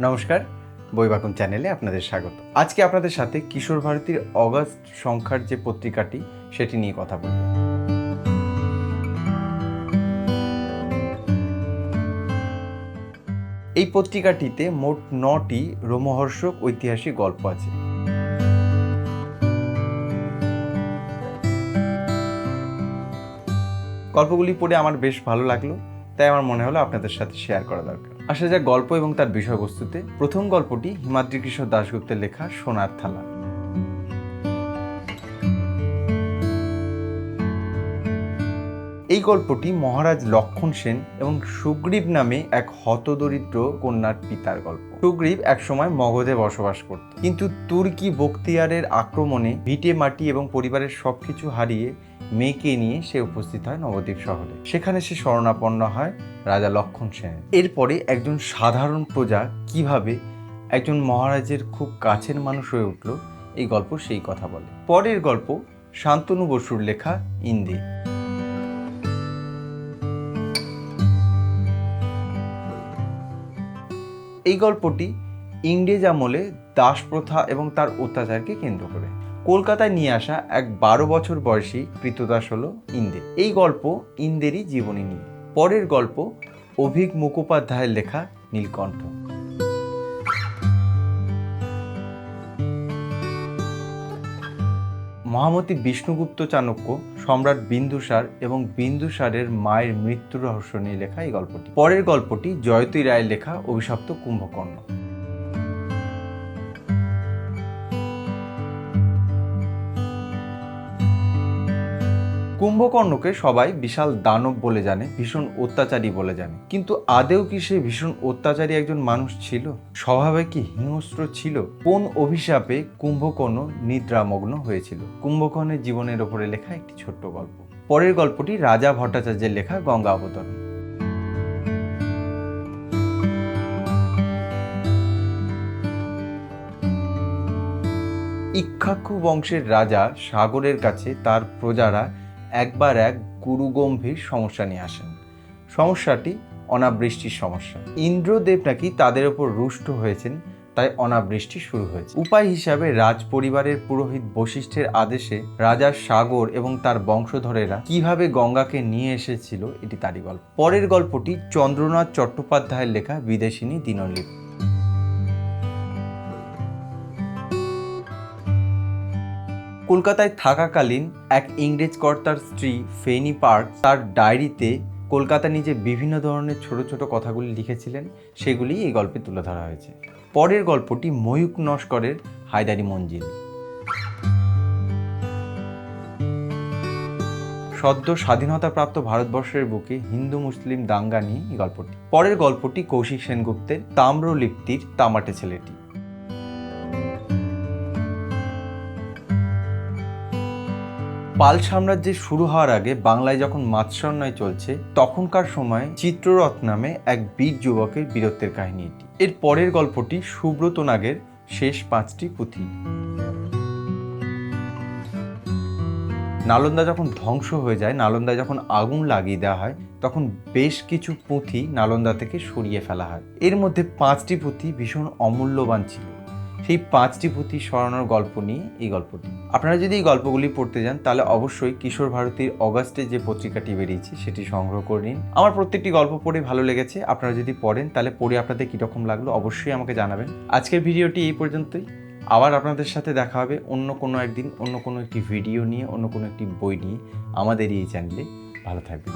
নমস্কার বইবাকুন চ্যানেলে আপনাদের স্বাগত। আজকে আপনাদের সাথে কিশোর ভারতীর অগাস্ট সংখ্যার যে পত্রিকাটি, সেটি নিয়ে কথা বলব। এই পত্রিকাটিতে মোট নটি রোমহর্ষক ঐতিহাসিক গল্প আছে। গল্পগুলি পড়ে আমার বেশ ভালো লাগল, তাই আমার মনে হলো আপনাদের সাথে শেয়ার করা দরকার। আসা যাক গল্প এবং তার বিষয়বস্তুতে। প্রথম গল্পটি হিমাদ্রি কিশোর দাশগুপ্তের লেখা সোনার থালা। এই গল্পটি মহারাজ লক্ষণ সেন এবং সুগ্রীব নামে এক হতদরিদ্র কন্যার পিতার গল্প। সুগ্রীব একসময় মগধে বসবাস করত। কিন্তু তুর্কি বক্তিয়ারের আক্রমণে ভিটে মাটি এবং পরিবারের সবকিছু হারিয়ে মেয়েকে নিয়ে সে উপস্থিত হয় নবদ্বীপ শহরে। সেখানে সে শরণাপন্ন হয় রাজা লক্ষণ সেন। এরপরে একজন সাধারণ প্রজা কীভাবে একজন মহারাজের খুব কাছের মানুষ হয়ে উঠল, এই গল্প সেই কথা বলে। পরের গল্প শান্তনু বসুর লেখা ইন্দি এই গল্পটি ইংরেজ আমলে দাস প্রথা এবং তার অত্যাচারকে কেন্দ্র করে। কলকাতায় নিয়ে আসা এক বারো বছর বয়সী কৃতদাস হল ইন্দে। এই গল্প ইন্দেরই জীবনী নিয়ে। পরের গল্প অভিক মুখোপাধ্যায়ের লেখা নীলকণ্ঠ। মহামতি বিষ্ণুগুপ্ত চাণক্য সম্রাট বিন্দুসার এবং বিন্দুসারের মায়ের মৃত্যু রহস্য নিয়ে লেখা এই গল্পটি। পরের গল্পটি জয়তী রায়ের লেখা অভিশপ্ত কুম্ভকর্ণ। কুম্ভকর্ণকে সবাই বিশাল দানব বলে জানে, ভীষণ অত্যাচারী বলে জানে। কিন্তু আদেও কি সে ভীষণ অত্যাচারী একজন মানুষ ছিল? স্বভাবে কি হিংস্র ছিল? কোন অভিশাপে কুম্ভকর্ণ নিদ্রামগ্ন হয়েছিল? কুম্ভকর্ণের জীবনের ওপরে লেখা একটি ছোট্ট গল্প। পরের গল্পটি রাজা ভট্টাচার্যের লেখা গঙ্গা অবতরণ। ইক্ষাক্ষু বংশের রাজা সাগরের কাছে তার প্রজারা একবার এক গুরুগম্ভীর সমস্যা নিয়ে আসেন। সমস্যাটি অনাবৃষ্টির সমস্যা। ইন্দ্রদেব নাকি তাদের ওপর রুষ্ট হয়েছেন, তাই অনাবৃষ্টি শুরু হয়েছে। উপায় হিসাবে রাজ পরিবারের পুরোহিত বশিষ্ঠের আদেশে রাজা সাগর এবং তার বংশধরেরা কীভাবে গঙ্গাকে নিয়ে এসেছিল, এটি তারই গল্প। পরের গল্পটি চন্দ্রনাথ চট্টোপাধ্যায়ের লেখা বিদেশিনী দিনলিপি। কলকাতায় থাকাকালীন এক ইংরেজ কর্তার স্ত্রী, ফেনি পার্ক, তার ডায়েরিতে কলকাতা নিজে বিভিন্ন ধরনের ছোট ছোট কথাগুলি লিখেছিলেন। সেগুলি এই গল্পে তুলে ধরা হয়েছে। পরের গল্পটি ময়ূক নস্করের হায়দারি মঞ্জিল। সদ্য স্বাধীনতাপ্রাপ্ত ভারতবর্ষের বুকে হিন্দু মুসলিম দাঙ্গা নিয়ে এই গল্পটি। পরের গল্পটি কৌশিক সেনগুপ্তের তাম্রলিপ্তির তামাটে ছেলেটি। পাল সাম্রাজ্যের শুরু হওয়ার আগে বাংলায় যখন মাৎস্যন্যায় চলছে, তখনকার সময় চিত্ররথ নামে এক বীর যুবকের বীরত্বের কাহিনী এটি। এর পরের গল্পটি সুব্রত নাগের শেষ পাঁচটি পুঁথি। নালন্দা যখন ধ্বংস হয়ে যায় নালন্দায় যখন আগুন লাগিয়ে দেওয়া হয়, তখন বেশ কিছু পুঁথি নালন্দা থেকে সরিয়ে ফেলা হয়। এর মধ্যে পাঁচটি পুঁথি ভীষণ অমূল্যবান ছিল। সেই পাঁচটি পুঁথি সরানোর গল্প নিয়ে এই গল্পটি। আপনারা যদি এই গল্পগুলি পড়তে যান, তাহলে অবশ্যই কিশোর ভারতীর অগাস্টে যে পত্রিকাটি বেরিয়েছে, সেটি সংগ্রহ করে নিন। আমার প্রত্যেকটি গল্প পড়ে ভালো লেগেছে। আপনারা যদি পড়েন, তাহলে পড়ে আপনাদের কীরকম লাগল অবশ্যই আমাকে জানাবেন। আজকের ভিডিওটি এই পর্যন্তই। আবার আপনাদের সাথে দেখা হবে অন্য কোনো একদিন, অন্য কোনো একটি ভিডিও নিয়ে, অন্য কোনো একটি বই নিয়ে আমাদের এই চ্যানেলে। ভালো থাকবেন।